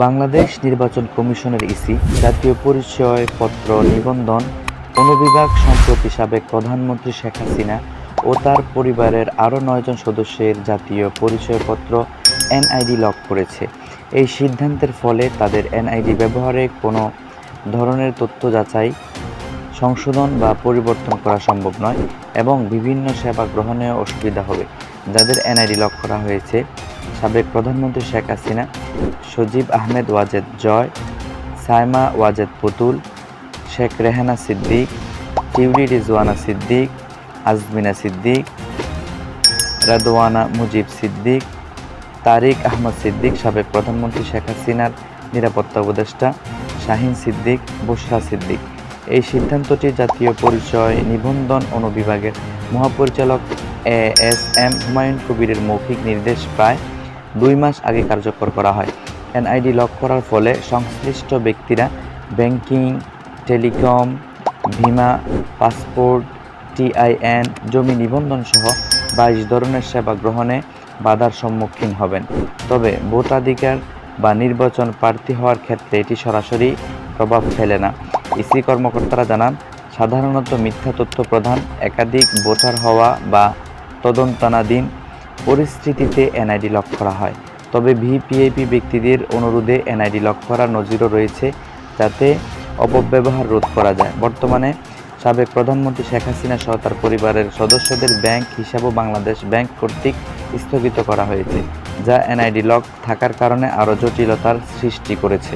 বাংলাদেশ নির্বাচন কমিশনের ইসি, জাতীয় পরিচয়পত্র নিবন্ধন, অনুবিভাগ সম্প্রতি সাবেক প্রধানমন্ত্রী শেখ হাসিনা ও তার পরিবারের আরও নয়জন সদস্যের জাতীয় পরিচয়পত্র এনআইডি লক করেছে। এই সিদ্ধান্তের ফলে তাদের এনআইডি ব্যবহারে কোনো ধরনের তথ্য যাচাই, সংশোধন বা পরিবর্তন করা সম্ভব নয় এবং বিভিন্ন সেবা গ্রহণেও অসুবিধা হবে, যাদের এনআইডি লক করা হয়েছে। সাবেক প্রধানমন্ত্রী শেখ হাসিনা, সজীব আহমেদ ওয়াজেদ জয়, সাইমা ওয়াজেদ পুতুল, শেখ রেহানা সিদ্দিক টিউলি রিজওয়ানা সিদ্দিক, আজমিনা সিদ্দিক, রাদওয়ানা মুজিব সিদ্দিক, তারিক আহমদ সিদ্দিক সাবেক প্রধানমন্ত্রী শেখ হাসিনার নিরাপত্তা উপদেষ্টা, শাহিন সিদ্দিক বুশরা সিদ্দিক। এই সিদ্ধান্তটি জাতীয় পরিচয় নিবন্ধন অনুবিভাগের মহাপরিচালক এ এস এম হুমায়ুন কবিরের মৌখিক নির্দেশ প্রায় দুই মাস আগে কার্যকর করা হয়। এনআইডি লক করার ফলে সংশ্লিষ্ট ব্যক্তিরা ব্যাংকিং, টেলিকম, বিমা, পাসপোর্ট, টিআইএন, জমি নিবন্ধন সহ বাইশ ধরনের সেবা গ্রহণে বাধার সম্মুখীন হবেন। তবে ভোটাধিকার বা নির্বাচন প্রার্থী হওয়ার ক্ষেত্রে এটি সরাসরি প্রভাব ফেলে না। ইসি কর্মকর্তারা জানান, সাধারণত মিথ্যা তথ্য প্রধান, একাধিক ভোটার হওয়া বা তদন্তানাধীন পরিস্থিতিতে এনআইডি লক করা হয়। তবে ভিপিআইপি ব্যক্তিদের অনুরোধে এনআইডি লক করার নজিরও রয়েছে যাতে অপব্যবহার রোধ করা যায়। বর্তমানে সাবেক প্রধানমন্ত্রী শেখ হাসিনা সহ তার পরিবারের সদস্যদের ব্যাংক হিসাবও বাংলাদেশ ব্যাংক কর্তৃক স্থগিত করা হয়েছে, যা এনআইডি লক থাকার কারণে আরও জটিলতার সৃষ্টি করেছে।